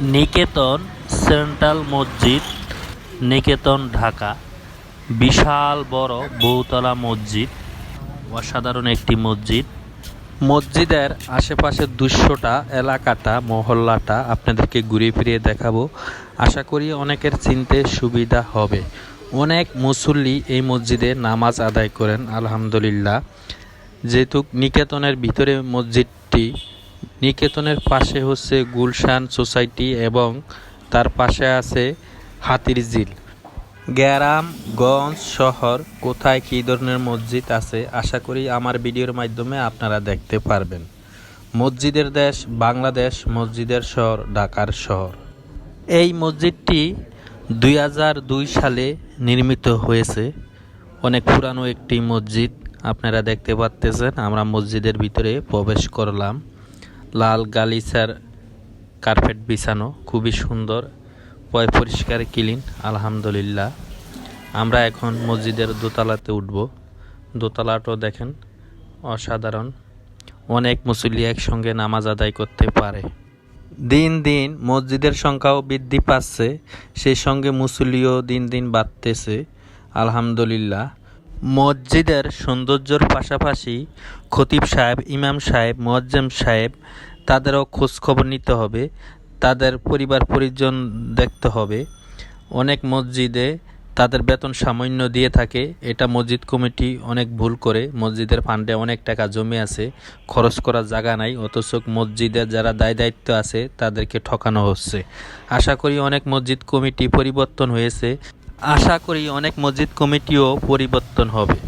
নিকেতন central মসজিদ, নিকেতন ঢাকা। বিশাল বড় বহুতলা মসজিদ, অসাধারণ একটি মসজিদ। মসজিদের আশেপাশের দৃশ্যটা এলাকাটা, মহল্লাটা আপনাদেরকে ঘুরিয়ে ফিরিয়ে দেখাবো। আশা করি অনেকের চিনতে সুবিধা হবে। অনেক মুসল্লি এই মসজিদে নামাজ আদায় করেন, আলহামদুলিল্লাহ। যেহেতু নিকেতনের ভিতরে মসজিদটি নিকেতনের পাশে হচ্ছে গুলশান সোসাইটি এবং তার পাশে আছে হাতির ঝিল। গ্রাম গঞ্জ শহর কোথায় কী ধরনের মসজিদ আছে আশা করি আমার ভিডিওর মাধ্যমে আপনারা দেখতে পারবেন। মসজিদের দেশ বাংলাদেশ, মসজিদের শহর ঢাকার শহর। এই মসজিদটি দুই দুই সালে নির্মিত হয়েছে। অনেক পুরানো একটি মসজিদ, আপনারা দেখতে পাচ্তেছেন আমরা মসজিদের ভিতরে প্রবেশ করলাম। লাল গালিচার কার্পেট বিছানো, খুবই সুন্দর। পয় পরিষ্কার, ক্লিন, আলহামদুলিল্লাহ। আমরা এখন মসজিদের দোতলাতে উঠব। দোতলাটাও দেখেন, অসাধারণ। অনেক মুসল্লি একসঙ্গে নামাজ আদায় করতে পারে। দিন দিন মসজিদের সংখ্যাও বৃদ্ধি পাচ্ছে, সেই সঙ্গে মুসল্লিও দিন দিন বাড়তেছে। আলহামদুলিল্লাহ। মসজিদের সৌন্দর্যর পাশাপাশি খতিব সাহেব, ইমাম সাহেব, মোয়াজ্জেম সাহেব তাদেরও খোঁজখবর নিতে হবে, তাদের পরিবার পরিজন দেখতে হবে। অনেক মসজিদে তাদের বেতন সামান্য দিয়ে থাকে, এটা মসজিদ কমিটি অনেক ভুল করে, মসজিদের ফান্ডে অনেক টাকা জমে আছে, খরচ করার জায়গা নাই, অথচ মসজিদের যারা দায় দায়িত্ব আছে, তাদেরকে ঠকানো হচ্ছে। আশা করি অনেক মসজিদ কমিটি পরিবর্তন হয়েছে, আশা করি অনেক মসজিদ কমিটিও পরিবর্তন হবে।